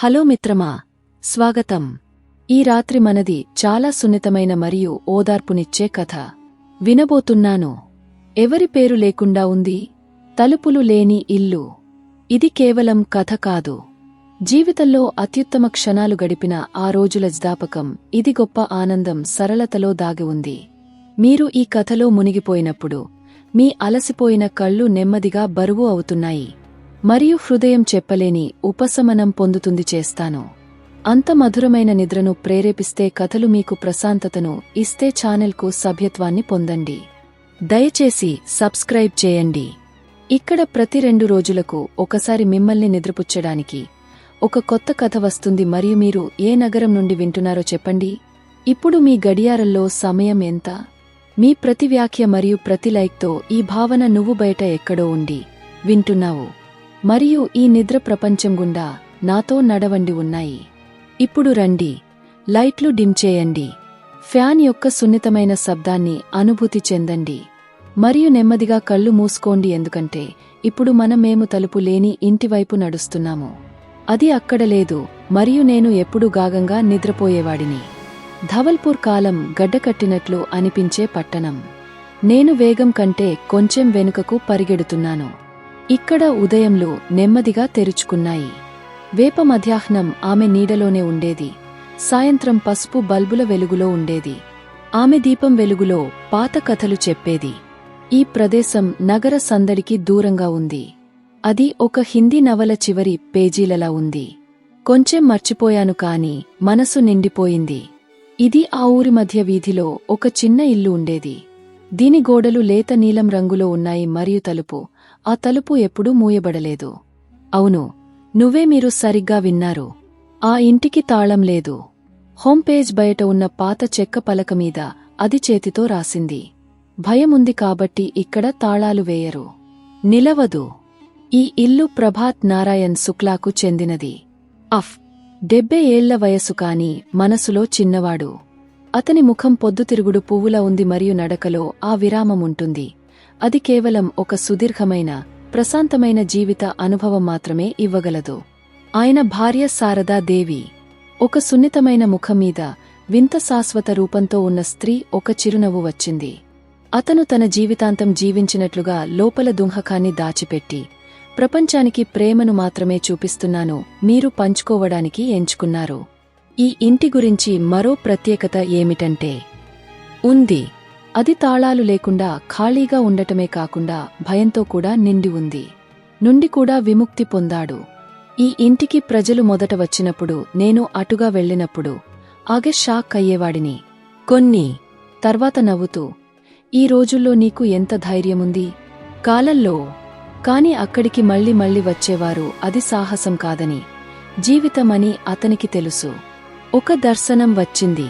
Hello మిత్రమా స్వాగతం. ఈ రాత్రి మనది చాలా సున్నితమైన మరియు ఓదార్పునిచ్చే కథ. వినబోతున్నాను. ఎవరి పేరు లేకుండా ఉంది? తలుపులు లేని ఇల్లు. ఇది కేవలం కథ కాదు. జీవితంలో అత్యుత్తమ క్షణాలు గడిపిన ఆ రోజుల జ్ఞాపకం ఇది గొప్ప ఆనందం సరళతలో దాగి ఉంది. మీరు ఈ కథలో మునిగిపోయినప్పుడు మీ అలసిపోయిన కళ్ళు నెమ్మదిగా బరువు అవుతున్నాయి. మరియు హృదయం చెప్పలేని ఉపశమనం పొందుతుంది చేస్తాను. అంత మధురమైన నిద్రను ప్రేరేపిస్తే కథలు మీకు ప్రశాంతతను ఇస్తే ఛానెల్కు సభ్యత్వాన్ని పొందండి. దయచేసి సబ్స్క్రైబ్ చేయండి. ఇక్కడ ప్రతి రెండు రోజులకు ఒకసారి మిమ్మల్ని నిద్రపుచ్చడానికి ఒక కొత్త కథ వస్తుంది. మరియు మీరు ఏ నగరం నుండి వింటున్నారో చెప్పండి. ఇప్పుడు మీ గడియారంలో సమయం ఎంత? మీ ప్రతి వ్యాఖ్య మరియు ప్రతి లైక్తో ఈ భావన నువ్వు బయట ఎక్కడో ఉండి వింటున్నావు. మరియు ఈ నిద్ర ప్రపంచం గుండా నాతో నడవండి ఉన్నాయి. ఇప్పుడు రండి. లైట్లు డిమ్ చేయండి. ఫ్యాన్ యొక్క సున్నితమైన శబ్దాన్ని అనుభూతి చెందండి. మరియు నెమ్మదిగా కళ్ళు మూసుకోండి ఎందుకంటే ఇప్పుడు మనం మేము తలుపు లేని ఇంటివైపు నడుస్తున్నాము. అది అక్కడ లేదు మరియు నేను ఎప్పుడూ గాగంగా నిద్రపోయేవాడిని. ధవల్పూర్ కాలం గడ్డకట్టినట్లు అనిపించే పట్టణం. నేను వేగం కంటే కొంచెం వెనుకకు పరిగెడుతున్నాను. ఇక్కడ ఉదయంలో నెమ్మదిగా తెరుచుకున్నాయి. వేప మధ్యాహ్నం ఆమె నీడలోనే ఉండేది. సాయంత్రం పసుపు బల్బుల వెలుగులో ఉండేది. ఆమె దీపం వెలుగులో పాత కథలు చెప్పేది. ఈ ప్రదేశం నగర సందడికి దూరంగా ఉంది. అది ఒక హిందీ నవల చివరి పేజీలలా ఉంది. కొంచెం మర్చిపోయాను కాని మనసు నిండిపోయింది. ఇది ఆ ఊరి మధ్య వీధిలో ఒక చిన్న ఇల్లు ఉండేది. దీని గోడలు లేత నీలం రంగులో ఉన్నాయి మరియు తలుపు. ఆ తలుపు ఎప్పుడూ మూయబడలేదు. అవును నువ్వే మీరు సరిగ్గా విన్నారు. ఆ ఇంటికి తాళం లేదు. హోమ్ పేజ్ బయట ఉన్న పాత చెక్క పలక మీద అది చేతితో రాసింది. భయముంది కాబట్టి ఇక్కడ తాళాలు వేయరు. నిలవదు. ఈ ఇల్లు ప్రభాత్ నారాయణ్ శుక్లాకు చెందినది. అఫ్ డెబ్బై ఏళ్ళ వయసు కాని మనసులో చిన్నవాడు. అతని ముఖం పొద్దుతిరుగుడు పువ్వుల ఉంది మరియు నడకలో ఆ విరామముంటుంది అది కేవలం ఒక సుదీర్ఘమైన ప్రశాంతమైన జీవిత అనుభవం మాత్రమే ఇవ్వగలదు. ఆయన భార్య శారదా దేవి ఒక సున్నితమైన ముఖం మీద వింత శాశ్వత రూపంతో ఉన్న స్త్రీ ఒక చిరునవ్వు వచ్చింది. అతను తన జీవితాంతం జీవించినట్లుగా లోపల దుంహకాన్ని దాచిపెట్టి ప్రపంచానికి ప్రేమను మాత్రమే చూపిస్తున్నాను మీరు పంచుకోవడానికి ఎంచుకున్నారు. ఈ ఇంటి గురించి మరో ప్రత్యేకత ఏమిటంటే ఉంది. అది తాళాలు లేకుండా ఖాళీగా ఉండటమే కాకుండా భయంతో కూడా నిండి ఉంది. నుండి కూడా విముక్తి పొందాడు. ఈ ఇంటికి ప్రజలు మొదట వచ్చినప్పుడు నేను అటుగా వెళ్ళినప్పుడు ఆగే షాక్ అయ్యేవాడిని. కొన్ని తర్వాత నవ్వుతూ ఈ రోజుల్లో నీకు ఎంత ధైర్యముంది? కాలల్లో కాని అక్కడికి మళ్ళీ మళ్ళీ వచ్చేవారు అది సాహసం కాదని జీవితమని అతనికి తెలుసు. ఒక దర్శనం వచ్చింది.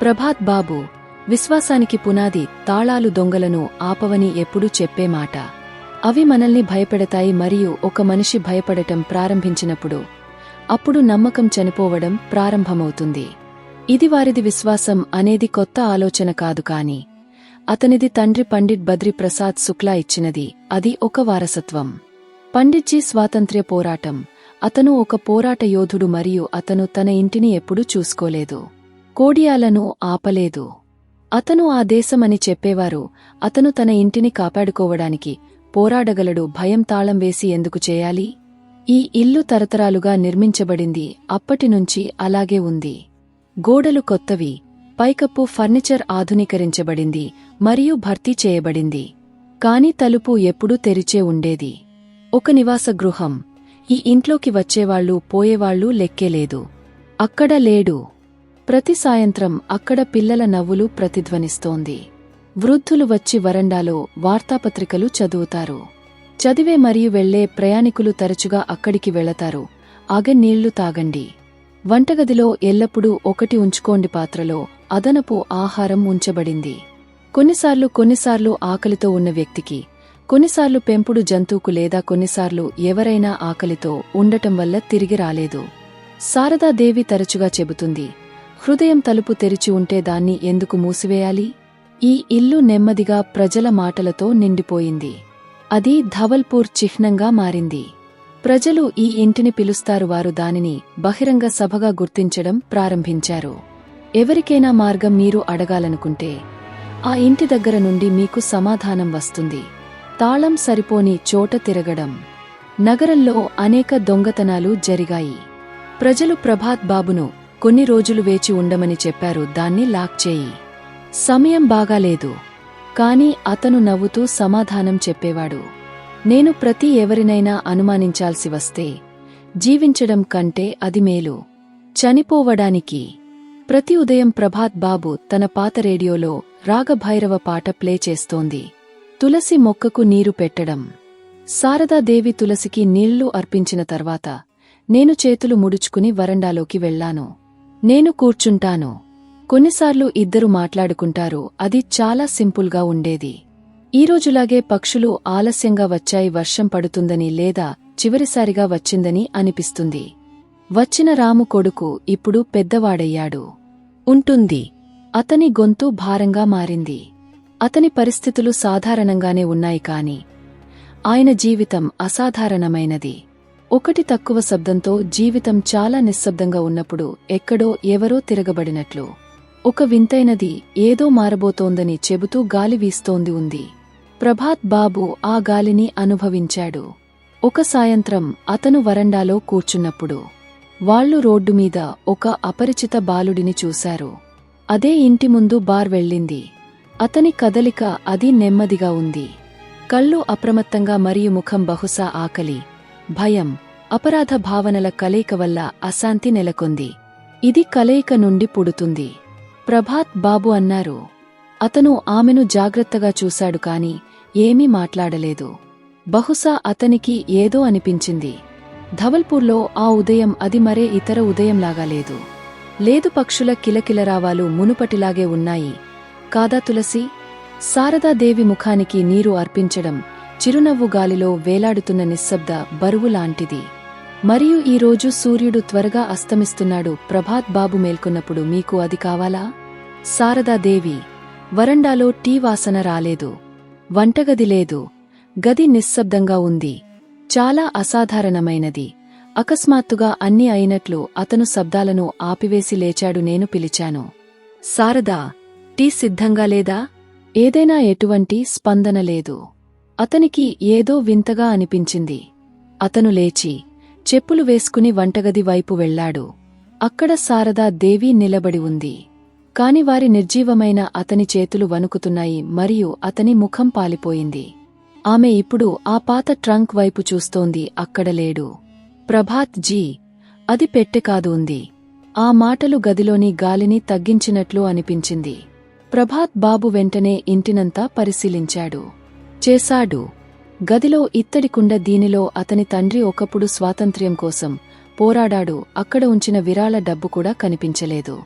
ప్రభాత్ బాబు విశ్వాసానికి పునాది తాళాలు దొంగలను ఆపవని ఎప్పుడూ చెప్పే మాట. అవి మనల్ని భయపెడతాయి మరియు ఒక మనిషి భయపడటం ప్రారంభించినప్పుడు అప్పుడు నమ్మకం చనిపోవడం ప్రారంభమవుతుంది. ఇది వారిది విశ్వాసం అనేది కొత్త ఆలోచన కాదు కాని అతనిది తండ్రి పండిట్ బద్రి ప్రసాద్ శుక్లా ఇచ్చినది అది ఒక వారసత్వం. పండిట్జీ స్వాతంత్ర్య పోరాటం అతను ఒక పోరాట యోధుడు మరియు అతను తన ఇంటిని ఎప్పుడూ చూసుకోలేదు. కోడియాలను ఆపలేదు. అతను ఆ దేశమని చెప్పేవారు. అతను తన ఇంటిని కాపాడుకోవడానికి పోరాడగలడు. భయం తాళం వేసి ఎందుకు చేయాలి? ఈ ఇల్లు తరతరాలుగా నిర్మించబడింది. అప్పటినుంచి అలాగే ఉంది. గోడలు కొత్తవి. పైకప్పు ఫర్నిచర్ ఆధునీకరించబడింది మరియు భర్తీ చేయబడింది. కాని తలుపు ఎప్పుడూ తెరిచే ఉండేది. ఒక నివాస గృహం. ఈ ఇంట్లోకి వచ్చేవాళ్ళు పోయేవాళ్ళు లెక్కేలేదు అక్కడ లేడు. ప్రతి సాయంత్రం అక్కడ పిల్లల నవ్వులు ప్రతిధ్వనిస్తోంది. వృద్ధులు వచ్చి వరండాలో వార్తాపత్రికలు చదువుతారు. చదివే మరియు వెళ్ళే ప్రయాణికులు తరచుగా అక్కడికి వెళతారు. నీళ్ళు తాగండి. వంటగదిలో ఎల్లప్పుడూ ఒకటి ఉంచుకోండి పాత్రలో అదనపు ఆహారం ఉంచబడింది. కొన్నిసార్లు కొన్నిసార్లు ఆకలితో ఉన్న వ్యక్తికి కొన్నిసార్లు పెంపుడు జంతువుకు లేదా కొన్నిసార్లు ఎవరైనా ఆకలితో ఉండటం వల్ల తిరిగి రాలేదు. శారదాదేవి తరచుగా చెబుతుంది హృదయం తలుపు తెరిచి ఉంటే దాన్ని ఎందుకు మూసివేయాలి? ఈ ఇల్లు నెమ్మదిగా ప్రజల మాటలతో నిండిపోయింది. అది ధవల్పూర్ చిహ్నంగా మారింది. ప్రజలు ఈ ఇంటిని పిలుస్తారు వారు దానిని బహిరంగ సభగా గుర్తించడం ప్రారంభించారు. ఎవరికైనా మార్గం మీరు అడగాలనుకుంటే ఆ ఇంటి దగ్గర నుండి మీకు సమాధానం వస్తుంది. తాళం సరిపోని చోట తిరగడం. నగరంలో అనేక దొంగతనాలు జరిగాయి. ప్రజలు ప్రభాత్ బాబును కొన్ని రోజులు వేచి ఉండమని చెప్పారు. దాన్ని లాక్ చేయి. సమయం బాగాలేదు కాని అతను నవ్వుతూ సమాధానం చెప్పేవాడు. నేను ప్రతి ఎవరినైనా అనుమానించాల్సి వస్తే జీవించడం కంటే అది మేలు. చనిపోవడానికి. ప్రతి ఉదయం ప్రభాత్ బాబు తన పాత రేడియోలో రాగభైరవ పాట ప్లే చేస్తోంది. తులసి మొక్కకు నీరు పెట్టడం. శారదాదేవి తులసికి నీళ్ళు అర్పించిన తర్వాత నేను చేతులు ముడుచుకుని వరండాలోకి వెళ్ళాను నేను కూర్చుంటాను. కొన్నిసార్లు ఇద్దరు మాట్లాడుకుంటారు. అది చాలా సింపుల్గా ఉండేది. ఈరోజులాగే పక్షులు ఆలస్యంగా వచ్చాయి వర్షం పడుతుందని లేదా చివరిసారిగా వచ్చిందని అనిపిస్తుంది. వచ్చిన రాము కొడుకు ఇప్పుడు పెద్దవాడయ్యాడు. ఉంటుంది. అతని గొంతు భారంగా మారింది. అతని పరిస్థితులు సాధారణంగానే ఉన్నాయి కాని ఆయన జీవితం అసాధారణమైనది. ఒకటి తక్కువ శబ్దంతో జీవితం చాలా నిశ్శబ్దంగా ఉన్నప్పుడు ఎక్కడో ఎవరో తిరగబడినట్లు. ఒక వింతైనది ఏదో మారబోతోందని చెబుతూ గాలి వీస్తోంది ఉంది. ప్రభాత్ బాబు ఆ గాలిని అనుభవించాడు. ఒక సాయంత్రం అతను వరండాలో కూర్చున్నప్పుడు వాళ్ళు రోడ్డు మీద ఒక అపరిచిత బాలుడిని చూశారు. అదే ఇంటి ముందు బార్ వెళ్ళింది. అతని కదలిక అది నెమ్మదిగా ఉంది. కళ్ళు అప్రమత్తంగా మరియు ముఖం బహుశా ఆకలి. భయం అపరాధ భావనల కలయిక వల్ల అశాంతి నెలకొంది. ఇది కలయిక నుండి పుడుతుంది. ప్రభాత్ బాబు అన్నారు. అతను ఆమెను జాగ్రత్తగా చూశాడు కాని ఏమీ మాట్లాడలేదు. బహుశా అతనికి ఏదో అనిపించింది. ధవల్పూర్లో ఆ ఉదయం అది మరే ఇతర ఉదయంలాగా లేదు. లేదు పక్షుల కిలకిలరావాలు మునుపటిలాగే ఉన్నాయి. కాదా తులసి? శారదాదేవి ముఖానికి నీరు అర్పించడం చిరునవ్వు గాలిలో వేలాడుతున్న నిశ్శబ్ద బరువు లాంటిది. మరియు ఈరోజు సూర్యుడు త్వరగా అస్తమిస్తున్నాడు. ప్రభాత్ బాబు మేల్కొన్నప్పుడు మీకు అది కావాలా? శారదాదేవి వరండాలో టీ వాసన రాలేదు. వంటగది లేదు. గది నిశ్శబ్దంగా ఉంది. చాలా అసాధారణమైనది. అకస్మాత్తుగా అన్ని అయినట్లు అతను శబ్దాలను ఆపివేసి లేచాడు నేను పిలిచాను. శారదా టీ సిద్ధంగా లేదా? ఏదైనా ఎటువంటి స్పందన లేదు. అతనికి ఏదో వింతగా అనిపించింది. అతను లేచి చెప్పులు వేసుకుని వంటగది వైపు వెళ్ళాడు అక్కడ శారదా దేవి నిలబడి ఉంది. కాని వారి నిర్జీవమైన అతని చేతులు వణుకుతున్నాయి మరియు అతని ముఖం పాలిపోయింది. ఆమె ఇప్పుడు ఆ పాత ట్రంక్ వైపు చూస్తోంది. అక్కడ లేడు. ప్రభాత్ జీ అది పెట్టె కాదు ఉంది. ఆ మాటలు గదిలోని గాలిని తగ్గించినట్లు అనిపించింది. ప్రభాత్ బాబు వెంటనే ఇంటినంతా పరిశీలించాడు. చేశాడు. గదిలో ఇత్తడి కుండ దీనిలో అతని తండ్రి ఒకప్పుడు స్వాతంత్ర్యం కోసం పోరాడాడు. అక్కడ ఉంచిన విరాళ డబ్బు కూడా కనిపించలేదు.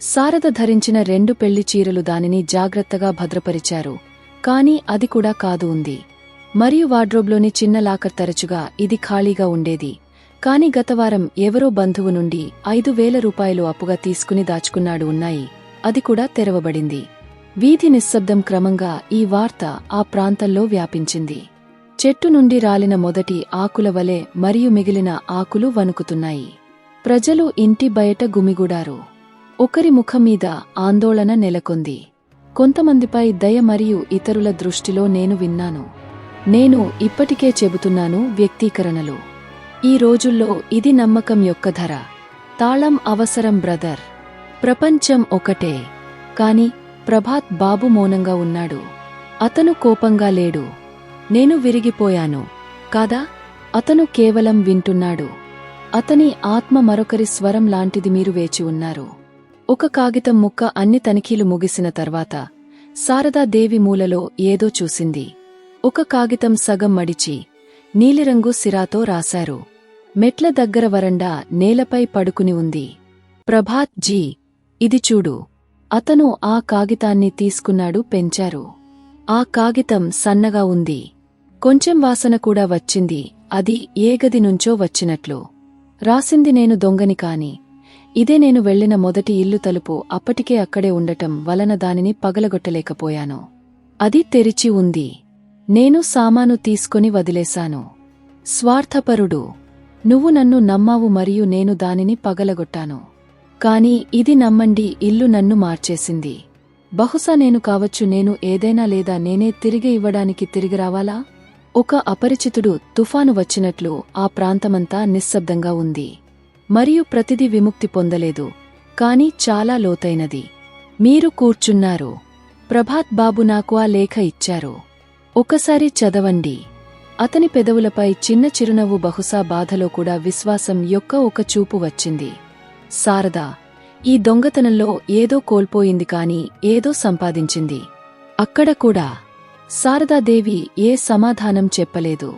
శారద ధరించిన రెండు పెళ్ళి చీరలు దానిని జాగ్రత్తగా భద్రపరిచారు. కాని అది కూడా కాదు ఉంది. మరియు వార్డ్రోబ్లోని చిన్న లాకర్ తరచుగా ఇది ఖాళీగా ఉండేది. కాని గతవారం ఎవరో బంధువు నుండి ఐదు వేల రూపాయలు అప్పుగా తీసుకుని దాచుకున్నాడు ఉన్నాయి. అది కూడా తెరవబడింది. వీధి నిశ్శబ్దం క్రమంగా ఈ వార్త ఆ ప్రాంతంలో వ్యాపించింది. చెట్టు నుండి రాలిన మొదటి ఆకుల వలె మరియు మిగిలిన ఆకులు వణుకుతున్నాయి. ప్రజలు ఇంటి బయట గుమిగూడారు. ఒకరి ముఖం మీద ఆందోళన నెలకొంది. కొంతమందిపై దయ మరియు ఇతరుల దృష్టిలో నేను విన్నాను. నేను ఇప్పటికే చెబుతున్నాను వ్యక్తీకరణలు. ఈ రోజుల్లో ఇది నమ్మకం యొక్క ధర. తాళం అవసరం బ్రదర్. ప్రపంచం ఒకటే. కాని ప్రభాత్ బాబు మౌనంగా ఉన్నాడు. అతను కోపంగా లేడు. నేను విరిగిపోయాను. కాదా? అతను కేవలం వింటున్నాడు. అతని ఆత్మ మరొకరి స్వరం లాంటిది మీరు వేచి ఉన్నారు. ఒక కాగితం ముక్క అన్ని తనిఖీలు ముగిసిన తర్వాత శారదాదేవి మూలలో ఏదో చూసింది. ఒక కాగితం సగం మడిచి నీలిరంగు సిరాతో రాశారు. మెట్ల దగ్గర వరండా నేలపై పడుకుని ఉంది. ప్రభాత్ జీ ఇది చూడు. అతను ఆ కాగితాన్ని తీసుకున్నాడు పెంచారు. ఆ కాగితం సన్నగా ఉంది. కొంచెం వాసన కూడా వచ్చింది. అది ఏ గది నుంచో వచ్చినట్లు. రాసింది నేను దొంగని కాని. ఇదే నేను వెళ్ళిన మొదటి ఇల్లు తలుపు అప్పటికే అక్కడే ఉండటం వలన దానిని పగలగొట్టలేకపోయాను. అది తెరిచి ఉంది. నేను సామాను తీసుకొని వదిలేశాను. స్వార్థపరుడు. నువ్వు నన్ను నమ్మావు మరియు నేను దానిని పగలగొట్టాను. కాని ఇది నమ్మండి ఇల్లు నన్ను మార్చేసింది. బహుశా నేను కావచ్చు నేను ఏదైనా లేదా నేనే తిరిగి ఇవ్వడానికి తిరిగి రావాలా? ఒక అపరిచితుడు తుఫాను వచ్చినట్లు ఆ ప్రాంతమంతా నిశ్శబ్దంగా ఉంది. మరియు ప్రతిదీ విముక్తి పొందలేదు కాని చాలా లోతైనది. మీరు కూర్చున్నారు. ప్రభాత్ బాబు నాకు ఆ లేఖ ఇచ్చారు. ఒకసారి చదవండి. అతని పెదవులపై చిన్న చిరునవ్వు బహుశా బాధలో కూడా విశ్వాసం యొక్క ఒక చూపు వచ్చింది. శారదా ఈ దొంగతనంలో ఏదో కోల్పోయింది కాని ఏదో సంపాదించింది. అక్కడ కూడా శారదాదేవి ఏ సమాధానం చెప్పలేదు.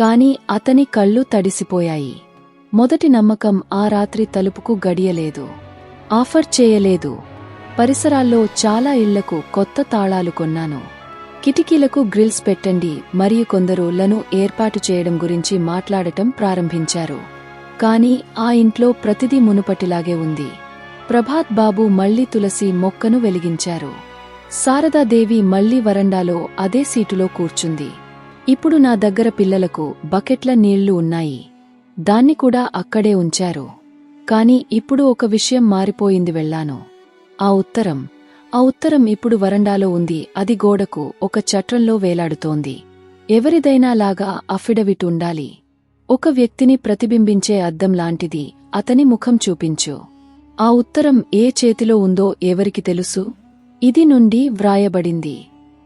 కాని అతని కళ్ళు తడిసిపోయాయి. మొదటి నమ్మకం ఆ రాత్రి తలుపుకు గడియలేదు. ఆఫర్ చేయలేదు. పరిసరాల్లో చాలా ఇళ్ళకు కొత్త తాళాలు కొన్నాను. కిటికీలకు గ్రిల్స్ పెట్టండి మరియు కొందరు లను ఏర్పాటు చేయడం గురించి మాట్లాడటం ప్రారంభించారు. కాని ఆ ఇంట్లో ప్రతిదీ మునుపటిలాగే ఉంది. ప్రభాత్ బాబు మళ్ళీ తులసి మొక్కను వెలిగించారు. శారదాదేవి మళ్ళీ వరండాలో అదే సీటులో కూర్చుంది. ఇప్పుడు నా దగ్గర పిల్లలకు బకెట్ల నీళ్ళు ఉన్నాయి. దాన్ని కూడా అక్కడే ఉంచారు. కాని ఇప్పుడు ఒక విషయం మారిపోయింది వెళ్ళాను. ఆ ఉత్తరం ఆ ఉత్తరం ఇప్పుడు వరండాలో ఉంది. అది గోడకు ఒక చట్రంలో వేలాడుతోంది. ఎవరిదైనా లాగా అఫిడవిట్ ఉండాలి. ఒక వ్యక్తిని ప్రతిబింబించే అద్దం లాంటిది. అతని ముఖం చూపించు. ఆ ఉత్తరం ఏ చేతిలో ఉందో ఎవరికి తెలుసు? ఇది నుండి వ్రాయబడింది.